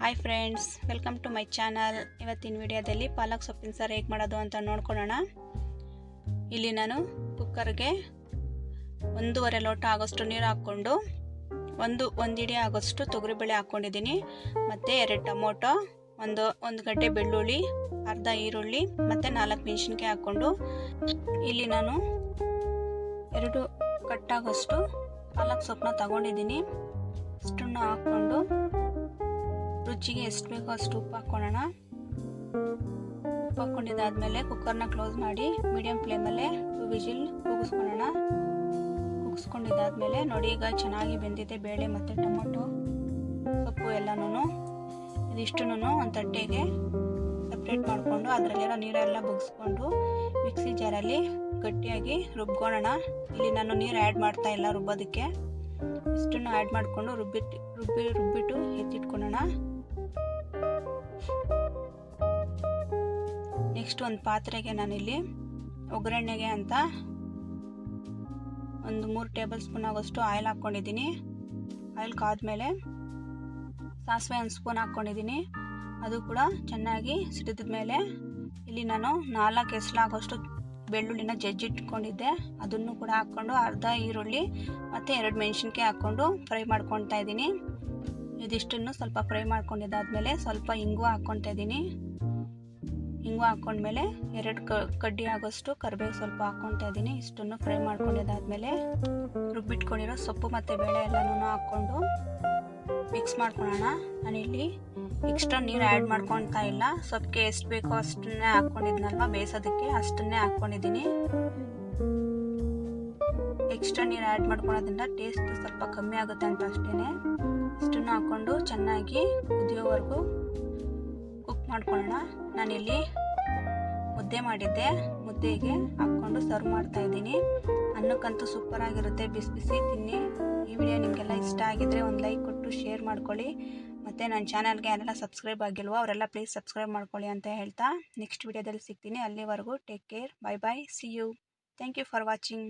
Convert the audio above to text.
Hi friends welcome to my channel ಇವತ್ತಿನ ವಿಡಿಯೋದಲ್ಲಿ ಪಾಲಕ್ ಸೊಪ್ಪಿನ ಸಾರು ಹೇಗೆ ಮಾಡೋದು ಅಂತ ನೋಡ್ಕೊಳ್ಳೋಣ. ಇಲ್ಲಿ ನಾನು ಕುಕ್ಕರ್ಗೆ ಒಂದೂವರೆ ಲೋಟ ಆಗೋಷ್ಟು ನೀರು ಹಾಕ್ಕೊಂಡು, ಒಂದು ಒಂದು ಇಡಿ ಆಗೋಷ್ಟು ತೊಗರಿಬೇಳೆ ಹಾಕ್ಕೊಂಡಿದ್ದೀನಿ. ಮತ್ತು ಎರಡು ಟೊಮೊಟೊ, ಒಂದು ಒಂದು ಗಡ್ಡೆ ಬೆಳ್ಳುಳ್ಳಿ, ಅರ್ಧ ಈರುಳ್ಳಿ, ಮತ್ತು ನಾಲ್ಕು ಮೆಣಸಿನ್ಕಾಯಿ ಹಾಕ್ಕೊಂಡು, ಇಲ್ಲಿ ನಾನು ಎರಡು ಕಟ್ಟಾಗೋಷ್ಟು ಪಾಲಕ್ ಸೊಪ್ಪನ್ನ ತಗೊಂಡಿದ್ದೀನಿ. ಇಷ್ಟನ್ನು ಹಾಕ್ಕೊಂಡು ರುಚಿಗೆ ಎಷ್ಟು ಬೇಕೋ ಅಷ್ಟು ಉಪ್ಪು ಹಾಕ್ಕೊಳ್ಳೋಣ. ಉಪ್ಪು ಹಾಕ್ಕೊಂಡಿದ್ದಾದ್ಮೇಲೆ ಕುಕ್ಕರ್ನ ಕ್ಲೋಸ್ ಮಾಡಿ ಮೀಡಿಯಮ್ ಫ್ಲೇಮಲ್ಲೇ ಟು ವಿಜಿಲ್ ಕೂಗಿಸ್ಕೊಳ್ಳೋಣ. ಕೂಗಿಸ್ಕೊಂಡಿದ್ದಾದ್ಮೇಲೆ ನೋಡಿ ಈಗ ಚೆನ್ನಾಗಿ ಬೆಂದಿದೆ ಬೇಳೆ ಮತ್ತು ಟೊಮೊಟೊ, ಸೊಪ್ಪು ಎಲ್ಲನೂ ಇದಿಷ್ಟನ್ನು ಒಂದು ತಟ್ಟೆಗೆ ಸಪ್ರೇಟ್ ಮಾಡಿಕೊಂಡು ಅದರಲ್ಲಿರೋ ನೀರೆಲ್ಲ ಬಗ್ಸ್ಕೊಂಡು ಮಿಕ್ಸಿ ಜಾರಲ್ಲಿ ಗಟ್ಟಿಯಾಗಿ ರುಬ್ಕೊಳ್ಳೋಣ. ಇಲ್ಲಿ ನಾನು ನೀರು ಆ್ಯಡ್ ಮಾಡ್ತಾ ಇಲ್ಲ ರುಬ್ಬೋದಕ್ಕೆ. ಇಷ್ಟನ್ನು ಆ್ಯಡ್ ಮಾಡಿಕೊಂಡು ರುಬ್ಬಿಟ್ಟು ರುಬ್ಬಿ, ರುಬ್ಬಿಟ್ಟು ಎತ್ತಿಟ್ಕೊಳ್ಳೋಣ. ನೆಕ್ಸ್ಟ್ ಒಂದು ಪಾತ್ರೆಗೆ ನಾನಿಲ್ಲಿ ಒಗ್ಗರಣೆಗೆ ಅಂತ ಒಂದು ಮೂರು ಟೇಬಲ್ ಸ್ಪೂನ್ ಆಗೋಷ್ಟು ಆಯಿಲ್ ಹಾಕ್ಕೊಂಡಿದ್ದೀನಿ. ಆಯಿಲ್ ಕಾದ್ಮೇಲೆ ಸಾಸಿವೆ ಒಂದು ಸ್ಪೂನ್ ಹಾಕ್ಕೊಂಡಿದ್ದೀನಿ. ಅದು ಕೂಡ ಚೆನ್ನಾಗಿ ಸಿಡಿದ ಮೇಲೆ ಇಲ್ಲಿ ನಾನು ನಾಲ್ಕು ಎಸ್ಲಾಗೋಷ್ಟು ಬೆಳ್ಳುಳ್ಳಿನ ಜಜ್ಜಿಟ್ಕೊಂಡಿದ್ದೆ. ಅದನ್ನು ಕೂಡ ಹಾಕ್ಕೊಂಡು ಅರ್ಧ ಈರುಳ್ಳಿ ಮತ್ತು ಎರಡು ಮೆಣಸಿನ್ಕಾಯಿ ಹಾಕ್ಕೊಂಡು ಫ್ರೈ ಮಾಡ್ಕೊತಾ ಇದ್ದೀನಿ. ಇದಿಷ್ಟನ್ನು ಸ್ವಲ್ಪ ಫ್ರೈ ಮಾಡ್ಕೊಂಡಿದ್ದಾದ್ಮೇಲೆ ಸ್ವಲ್ಪ ಇಂಗು ಹಾಕ್ಕೊತಾ ಇದ್ದೀನಿ. ಇಂಗು ಹಾಕ್ಕೊಂಡ್ಮೇಲೆ ಎರಡು ಕಡ್ಡಿ ಆಗೋಷ್ಟು ಕರಿಬೇವು ಸ್ವಲ್ಪ ಹಾಕ್ಕೊತಾ ಇದ್ದೀನಿ. ಇಷ್ಟನ್ನು ಫ್ರೈ ಮಾಡ್ಕೊಂಡಿದ್ದಾದ್ಮೇಲೆ ರುಬ್ಬಿಟ್ಕೊಂಡಿರೋ ಸೊಪ್ಪು ಮತ್ತು ಬೇಳೆ ಎಲ್ಲನೂ ಹಾಕ್ಕೊಂಡು ಮಿಕ್ಸ್ ಮಾಡ್ಕೊಳ್ಳೋಣ. ನಾನಿಲ್ಲಿ ಎಕ್ಸ್ಟ್ರಾ ನೀರು ಆ್ಯಡ್ ಮಾಡ್ಕೊತಾ ಇಲ್ಲ. ಸೊಪ್ಪಿಗೆ ಎಷ್ಟು ಬೇಕೋ ಅಷ್ಟನ್ನೇ ಹಾಕ್ಕೊಂಡಿದ್ನಲ್ವ? ಬೇಯಿಸೋದಕ್ಕೆ ಅಷ್ಟನ್ನೇ ಹಾಕ್ಕೊಂಡಿದ್ದೀನಿ. ಎಕ್ಸ್ಟ್ರಾ ನೀರು ಆ್ಯಡ್ ಮಾಡ್ಕೊಳೋದ್ರಿಂದ ಟೇಸ್ಟ್ ಸ್ವಲ್ಪ ಕಮ್ಮಿ ಆಗುತ್ತೆ ಅಂತ ಅಷ್ಟೇ ಇಷ್ಟನ್ನು ಹಾಕ್ಕೊಂಡು ಚೆನ್ನಾಗಿ ಕುದಿಯೋವರೆಗೂ ಕುಕ್ ಮಾಡ್ಕೊಳ್ಳೋಣ. ನಾನಿಲ್ಲಿ ಮುದ್ದೆ ಮಾಡಿದ್ದೆ. ಮುದ್ದೆಗೆ ಹಾಕ್ಕೊಂಡು ಸರ್ವ್ ಮಾಡ್ತಾ ಇದ್ದೀನಿ. ಅನ್ನಕ್ಕಂತೂ ಸೂಪರಾಗಿರುತ್ತೆ ಬಿಸಿ ಬಿಸಿ ತಿನ್ನಿ. ಈ ವಿಡಿಯೋ ನಿಮಗೆಲ್ಲ ಇಷ್ಟ ಆಗಿದ್ರೆ ಒಂದು ಲೈಕ್ ಕೊಟ್ಟು ಶೇರ್ ಮಾಡ್ಕೊಳ್ಳಿ. ಮತ್ತು ನನ್ನ ಚಾನಲ್ಗೆ ಯಾರೆಲ್ಲ ಸಬ್ಸ್ಕ್ರೈಬ್ ಆಗಿಲ್ವೋ ಅವರೆಲ್ಲ ಪ್ಲೀಸ್ ಸಬ್ಸ್ಕ್ರೈಬ್ ಮಾಡ್ಕೊಳ್ಳಿ ಅಂತ ಹೇಳ್ತಾ ನೆಕ್ಸ್ಟ್ ವಿಡಿಯೋದಲ್ಲಿ ಸಿಗ್ತೀನಿ. ಅಲ್ಲಿವರೆಗೂ take care bye bye see you thank you for watching